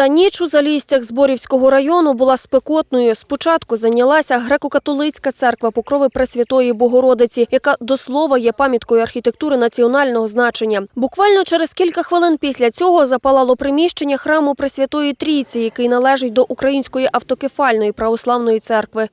Та ніч у залістях Зборівського району була спекотною. Спочатку зайнялася греко-католицька церква Покрови Пресвятої Богородиці, яка до слова є пам'яткою архітектури національного значення. Буквально через кілька хвилин після цього запалало приміщення храму Пресвятої Трійці, який належить до Української автокефальної православної церкви.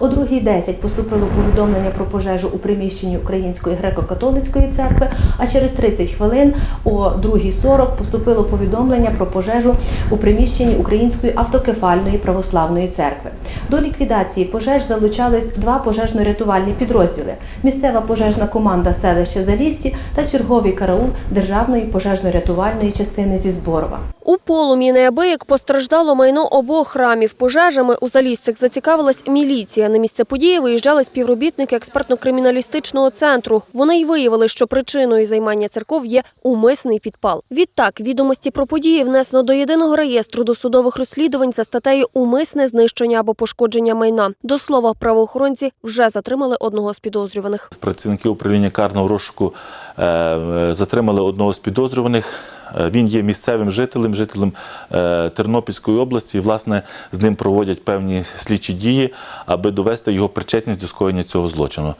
О 2.10 поступило повідомлення про пожежу у приміщенні Української греко-католицької церкви, а через 30 хвилин о 2.40 поступило повідомлення про пожежу у приміщенні Української автокефальної православної церкви. До ліквідації пожеж залучались два пожежно-рятувальні підрозділи: місцева пожежна команда селища Залісті та черговий караул Державної пожежно-рятувальної частини зі Зборова. У полум'ї неабияк постраждало майно обох храмів. Пожежами у залізцях зацікавилась міліція. На місце події виїжджали співробітники експертно-криміналістичного центру. Вони й виявили, що причиною займання церков є умисний підпал. Відтак, відомості про події внесено до єдиного реєстру досудових розслідувань за статтею умисне знищення або пошкодження майна. До слова, правоохоронці вже затримали одного з підозрюваних. Працівники управління карного розшуку е, е, затримали одного з підозрюваних. Він є місцевим жителем, жителем е, Тернопільської області. І, власне, з ним проводять певні слідчі дії, аби довести його причетність до скоєння цього злочину.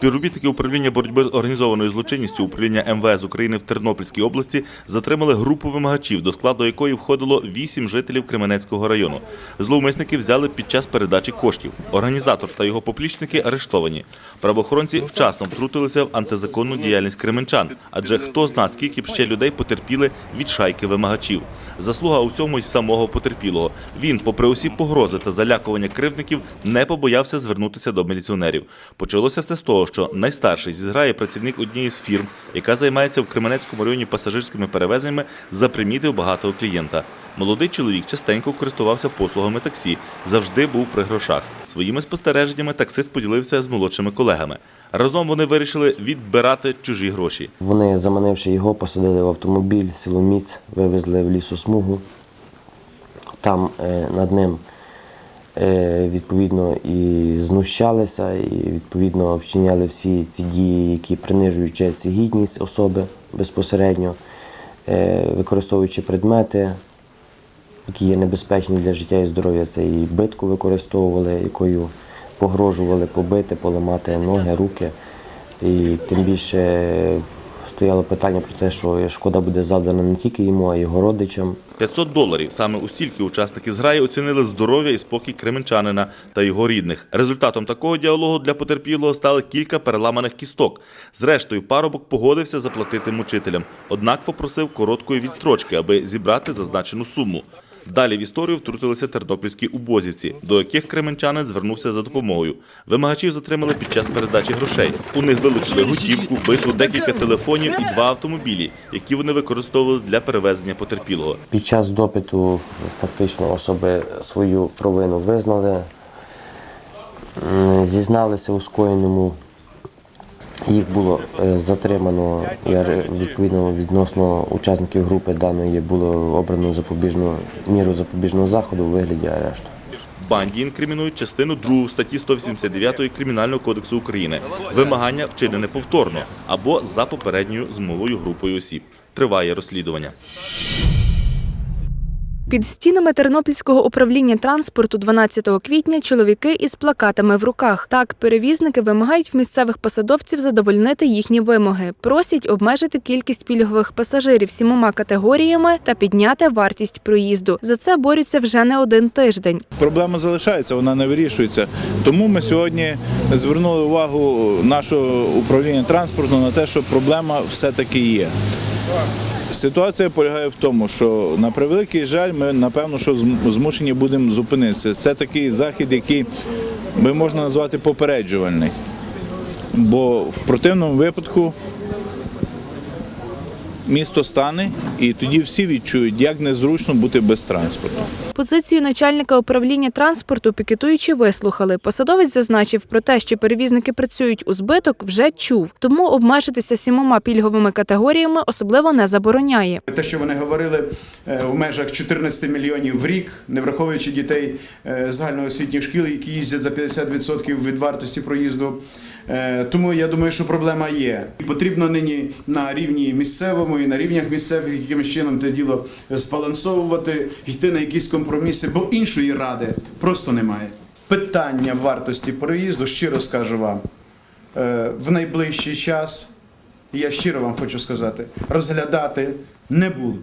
Співробітники управління боротьби з організованою злочинністю управління МВС України в Тернопільській області затримали групу вимагачів, до складу якої входило вісім жителів Кременецького району. Зловмисники взяли під час передачі коштів. Організатор та його поплічники арештовані. Правоохоронці вчасно втрутилися в антизаконну діяльність кременчан, адже хто зна, скільки б ще людей потерпіли від шайки вимагачів. Заслуга у цьому й самого потерпілого. Він, попри усі погрози та залякування кривдників, не побоявся звернутися до міліціонерів. Почалося все з того, що найстарший зіграє працівник однієї з фірм, яка займається в Кременецькому районі пасажирськими перевезеннями, запримітив багатого клієнта. Молодий чоловік частенько користувався послугами таксі, завжди був при грошах. Своїми спостереженнями таксист поділився з молодшими колегами. Разом вони вирішили відбирати чужі гроші. Вони, заманивши його, посадили в автомобіль, силоміць, вивезли в лісосмугу. Там е, над ним відповідно і знущалися, і відповідно вчиняли всі ці дії, які принижують честь і гідність особи безпосередньо, е, використовуючи предмети, які є небезпечні для життя і здоров'я. Це і битку використовували, якою погрожували побити, поламати ноги, руки. І тим більше стояло питання про те, що шкода буде завдана не тільки йому, а й його родичам. 500 доларів. Саме у стільки учасники зграї оцінили здоров'я і спокій кременчанина та його рідних. Результатом такого діалогу для потерпілого стали кілька переламаних кісток. Зрештою, парубок погодився заплатити мучителям, однак попросив короткої відстрочки, аби зібрати зазначену суму. Далі в історію втрутилися тернопільські убозівці, до яких кременчанин звернувся за допомогою. Вимагачів затримали під час передачі грошей. У них вилучили готівку, битву, декілька телефонів і два автомобілі, які вони використовували для перевезення потерпілого. Під час допиту фактично особи свою провину визнали, зізналися у скоєному. Їх було е, затримано і відповідно відносно учасників групи даної було обрано запобіжну міру запобіжного заходу у вигляді арешту. Банді інкримінують частину 2 статті 189 Кримінального кодексу України. Вимагання вчинене повторно або за попередньою змовою групою осіб. Триває розслідування. Під стінами Тернопільського управління транспорту 12 квітня чоловіки із плакатами в руках. Так, перевізники вимагають в місцевих посадовців задовольнити їхні вимоги. Просять обмежити кількість пільгових пасажирів сімома категоріями та підняти вартість проїзду. За це борються вже не один тиждень. Проблема залишається, вона не вирішується. Тому ми сьогодні звернули увагу нашого управління транспорту на те, що проблема все-таки є. Ситуація полягає в тому, що на превеликий жаль, ми напевно що змушені будемо зупинитися. Це такий захід, який ми можна назвати попереджувальний. Бо в противному випадку місто стане, і тоді всі відчують, як незручно бути без транспорту. Позицію начальника управління транспорту пікетуючи вислухали. Посадовець зазначив про те, що перевізники працюють у збиток, вже чув. Тому обмежитися сімома пільговими категоріями особливо не забороняє. Те, що вони говорили е, в межах 14 мільйонів в рік, не враховуючи дітей е, загальноосвітніх шкіл, які їздять за 50% від вартості проїзду, Тому я думаю, що проблема є. І Потрібно нині на рівні місцевому і на рівнях місцевих якимось чином те діло збалансовувати, йти на якісь компроміси, бо іншої ради просто немає. Питання вартості проїзду, щиро скажу вам, е, в найближчий час, я щиро вам хочу сказати, розглядати не буду.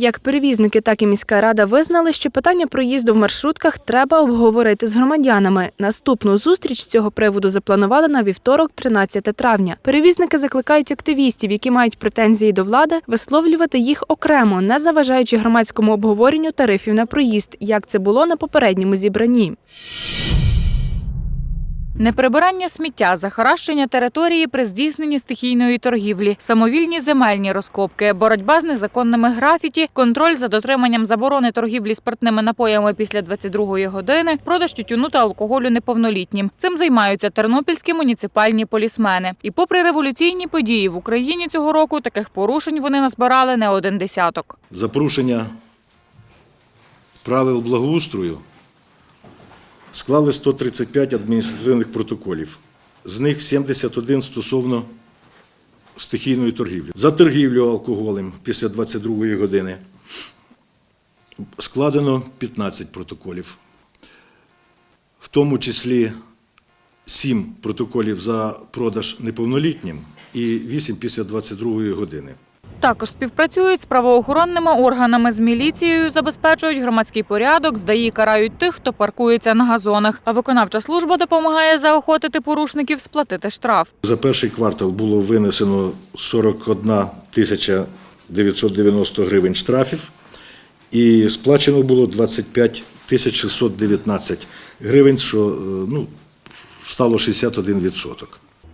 Як перевізники, так і міська рада визнали, що питання проїзду в маршрутках треба обговорити з громадянами. Наступну зустріч з цього приводу запланували на вівторок, 13 травня. Перевізники закликають активістів, які мають претензії до влади, висловлювати їх окремо, не заважаючи громадському обговоренню тарифів на проїзд, як це було на попередньому зібранні. Неприбирання сміття, захаращення території при здійсненні стихійної торгівлі, самовільні земельні розкопки, боротьба з незаконними графіті, контроль за дотриманням заборони торгівлі спиртними напоями після 22-ї години, продаж тютюну та алкоголю неповнолітнім. Цим займаються тернопільські муніципальні полісмени. І попри революційні події в Україні цього року, таких порушень вони назбирали не один десяток. за порушення правил благоустрою склали 135 адміністративних протоколів. З них 71 стосовно стихійної торгівлі. За торгівлю алкоголем після 22-ї години складено 15 протоколів, в тому числі 7 протоколів за продаж неповнолітнім і 8 після 22-ї години. Також співпрацюють з правоохоронними органами з міліцією, забезпечують громадський порядок, здаї карають тих, хто паркується на газонах. А виконавча служба допомагає заохотити порушників сплатити штраф. За перший квартал було винесено 41 тисяча 990 гривень штрафів і сплачено було 25 тисяч 619 гривень, що е, ну, стало 61%.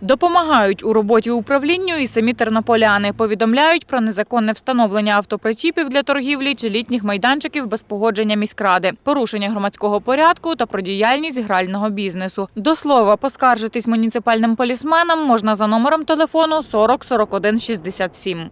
Допомагають у роботі управлінню і самі тернополяни. Повідомляють про незаконне встановлення автопричіпів для торгівлі чи літніх майданчиків без погодження міськради, порушення громадського порядку та про діяльність грального бізнесу. До слова, поскаржитись муніципальним полісменам можна за номером телефону 40 41 67.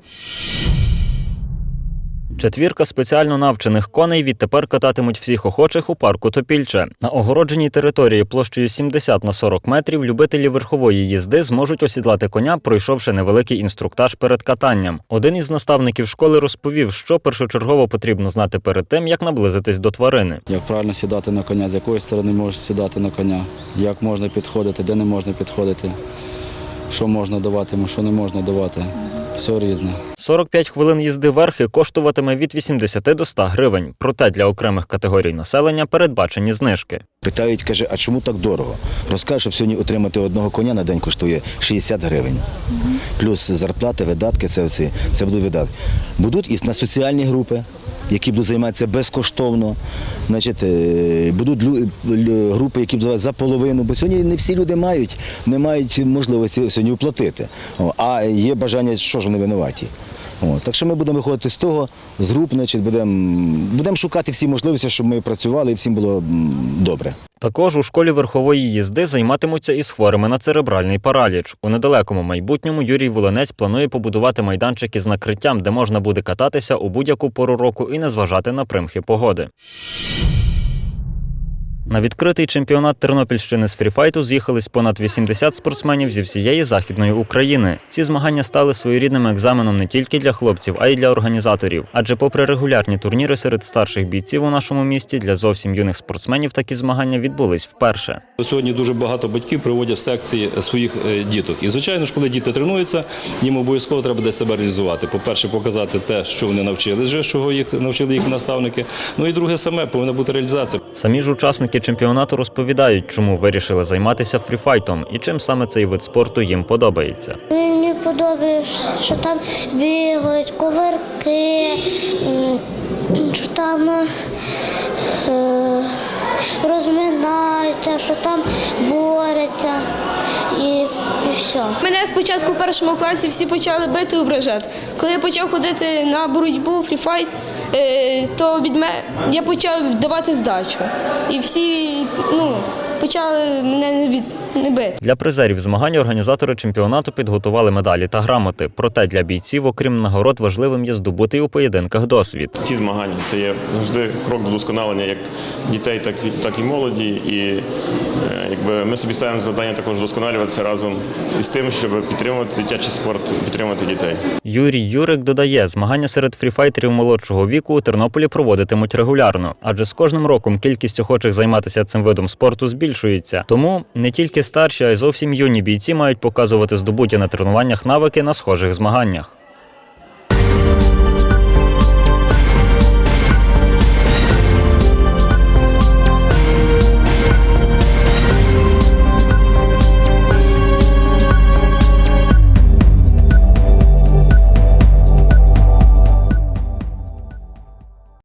Четвірка спеціально навчених коней відтепер кататимуть всіх охочих у парку Топільче. На огородженій території площею 70 на 40 метрів любителі верхової їзди зможуть осідлати коня, пройшовши невеликий інструктаж перед катанням. Один із наставників школи розповів, що першочергово потрібно знати перед тим, як наблизитись до тварини. Як правильно сідати на коня, з якої сторони можеш сідати на коня, як можна підходити, де не можна підходити, що можна давати, що не можна давати. Все різне. 45 хвилин їзди верхи коштуватиме від 80 до 100 гривень. Проте для окремих категорій населення передбачені знижки. Питають, каже, а чому так дорого? Розкаже, щоб сьогодні отримати одного коня на день коштує 60 гривень. Плюс зарплати, видатки, це, оці, це будуть видатки. Будуть і на соціальні групи, які будуть займатися безкоштовно. Значить, е, будуть групи, які будуть за половину, бо сьогодні не всі люди мають, не мають можливості сьогодні оплатити. А є бажання, що ж вони винуваті. О, так що ми будемо виходити з того, з груп, значить, будемо будем шукати всі можливості, щоб ми працювали і всім було добре. Також у школі верхової їзди займатимуться із хворими на церебральний параліч. У недалекому майбутньому Юрій Волинець планує побудувати майданчики з накриттям, де можна буде кататися у будь-яку пору року і не зважати на примхи погоди. На відкритий чемпіонат Тернопільщини з фріфайту з'їхались понад 80 спортсменів зі всієї західної України. Ці змагання стали своєрідним екзаменом не тільки для хлопців, а й для організаторів. Адже, попри регулярні турніри серед старших бійців у нашому місті, для зовсім юних спортсменів такі змагання відбулись вперше. Сьогодні дуже багато батьків приводять в секції своїх е, діток. І звичайно ж, коли діти тренуються, їм обов'язково треба десь себе реалізувати. По-перше, показати те, що вони навчились вже, чого їх навчили їх наставники. Ну і друге саме повинна бути реалізація. Самі ж учасники чемпіонату розповідають, чому вирішили займатися фріфайтом і чим саме цей вид спорту їм подобається. Мені подобається, що там бігають коверки, що там е, розминаються, що там борються і, і все. Мене спочатку в першому класі всі почали бити і ображати. Коли я почав ходити на боротьбу, фріфайт, то від мене я почав давати здачу. І всі ну, почали мене не, від, не бити. Для призерів змагань організатори чемпіонату підготували медалі та грамоти. Проте для бійців, окрім нагород, важливим є здобутий у поєдинках досвід. Ці змагання це є завжди крок до досконалення як дітей, так і так і молоді. І е, якби ми собі ставимо завдання також вдосконалюватися разом із тим, щоб підтримувати дитячий спорт, підтримувати дітей. Юрій Юрик додає, змагання серед фріфайтерів молодшого віку у Тернополі проводитимуть регулярно, адже з кожним роком кількість охочих займатися цим видом спорту збільшується. Тому не тільки старші, а й зовсім юні бійці мають показувати здобуті на тренуваннях навики на схожих змаганнях.